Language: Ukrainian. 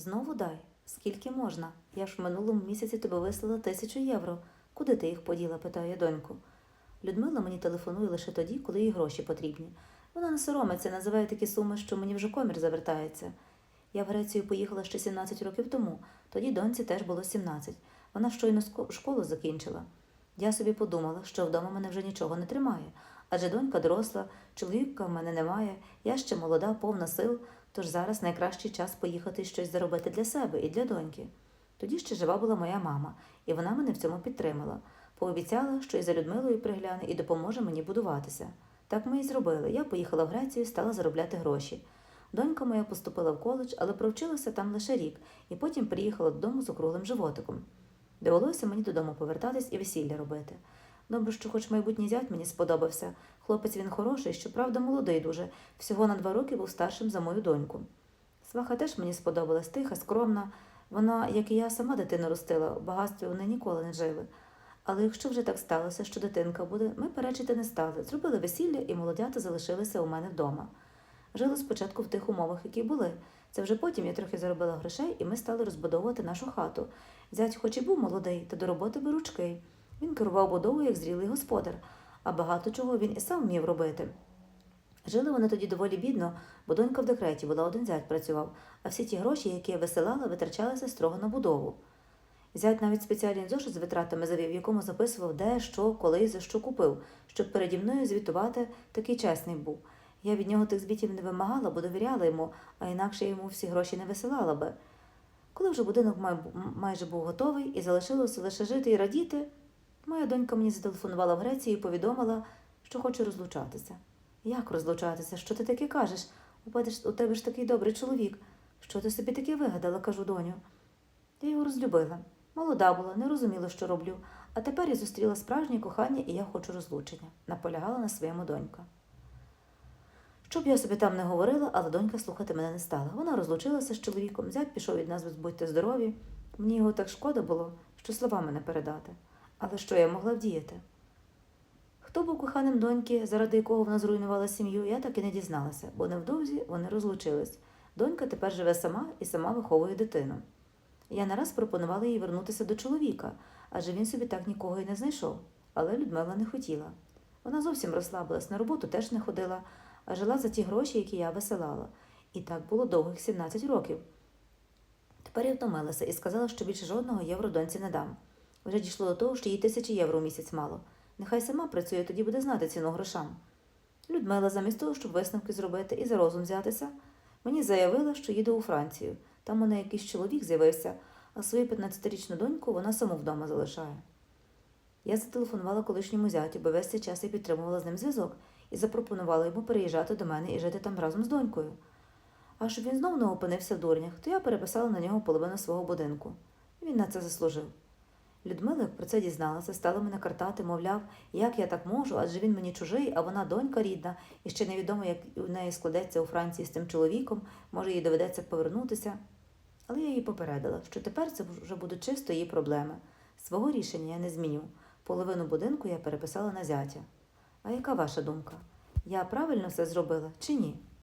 Знову дай. Скільки можна? Я ж в минулому місяці тобі вислала тисячу євро. Куди ти їх поділа? питає доньку. Людмила мені телефонує лише тоді, коли їй гроші потрібні. Вона не соромиться, називає такі суми, що мені вже комір завертається. Я в Грецію поїхала ще 17 років тому, тоді доньці теж було 17. Вона щойно школу закінчила. Я собі подумала, що вдома мене вже нічого не тримає, адже донька доросла, чоловіка в мене немає, я ще молода, повна сил, тож зараз найкращий час поїхати щось заробити для себе і для доньки. Тоді ще жива була моя мама, і вона мене в цьому підтримала. Пообіцяла, що і за Людмилою пригляне і допоможе мені будуватися. Так ми і зробили. Я поїхала в Грецію стала заробляти гроші. Донька моя поступила в коледж, але провчилася там лише рік, і потім приїхала додому з округлим животиком. Довелося мені додому повертатись і весілля робити. Добре, що хоч майбутній зять мені сподобався. Хлопець він хороший, щоправда, молодий дуже, всього на два роки був старшим за мою доньку. Сваха теж мені сподобалась, тиха, скромна. Вона, як і я, сама дитину ростила, в багатстві вони ніколи не жили. Але якщо вже так сталося, що дитинка буде, ми перечити не стали. Зробили весілля, і молодята залишилися у мене вдома. Жили спочатку в тих умовах, які були. Це вже потім я трохи заробила грошей, і ми стали розбудовувати нашу хату. Зять, хоч і був молодий, та до роботи беручкий. Він керував будовою як зрілий господар, а багато чого він і сам вмів робити. Жили вони тоді доволі бідно, бо донька в декреті була, один зять працював, а всі ті гроші, які я висилала, витрачалися строго на будову. Зять навіть спеціальний зошит з витратами завів, в якому записував, де, що, коли за що купив, щоб переді мною звітувати такий чесний був. Я від нього тих звітів не вимагала, бо довіряла йому, а інакше йому всі гроші не висилала би. Коли вже будинок май- майже був готовий і залишилося лише жити і радіти, моя донька мені зателефонувала в Грецію і повідомила, що хоче розлучатися. Як розлучатися? Що ти таке кажеш? У тебе ж- такий добрий чоловік. Що ти собі таке вигадала, кажу доню. Я його розлюбила. Молода була, не розуміла, що роблю. А тепер я зустріла справжнє кохання, і я хочу розлучення, наполягала на своєму донька. Щоб я собі там не говорила, але донька слухати мене не стала. Вона розлучилася з чоловіком, зять пішов від нас, будьте здорові. Мені його так шкода було, що словами не передати. Але що я могла вдіяти? Хто був коханим доньки, заради якого вона зруйнувала сім'ю, я так і не дізналася, бо невдовзі вони розлучились. Донька тепер живе сама і сама виховує дитину. Я нараз пропонувала їй вернутися до чоловіка, адже він собі так нікого й не знайшов. Але Людмила не хотіла. Вона зовсім розслабилась, на роботу теж не ходила, а жила за ті гроші, які я висилала. І так було довгих 17 років. Тепер я втомилася і сказала, що більше жодного євро доньці не дам. Вже дійшло до того, що їй тисячі євро у місяць мало. Нехай сама працює, тоді буде знати ціну грошам. Людмила, замість того, щоб висновки зробити і за розум взятися, мені заявила, що їде у Францію. Там у неї якийсь чоловік з'явився, а свою 15-річну доньку вона саму вдома залишає. Я зателефонувала колишньому зятю, бо весь цей час я підтримувала з ним зв'язок і запропонувала йому переїжджати до мене і жити там разом з донькою. А щоб він знову не опинився в дурнях, то я переписала на нього половину свого будинку. Він на це заслужив. Людмила, про це дізналася, стала мене картати, мовляв, як я так можу, адже він мені чужий, а вона донька рідна, і ще невідомо, як у неї складеться у Франції з цим чоловіком, може, їй доведеться повернутися. Але я її попередила, що тепер це вже будуть чисто її проблеми. Свого рішення я не зміню. Половину будинку я переписала на зятя. А яка ваша думка? Я правильно все зробила чи ні?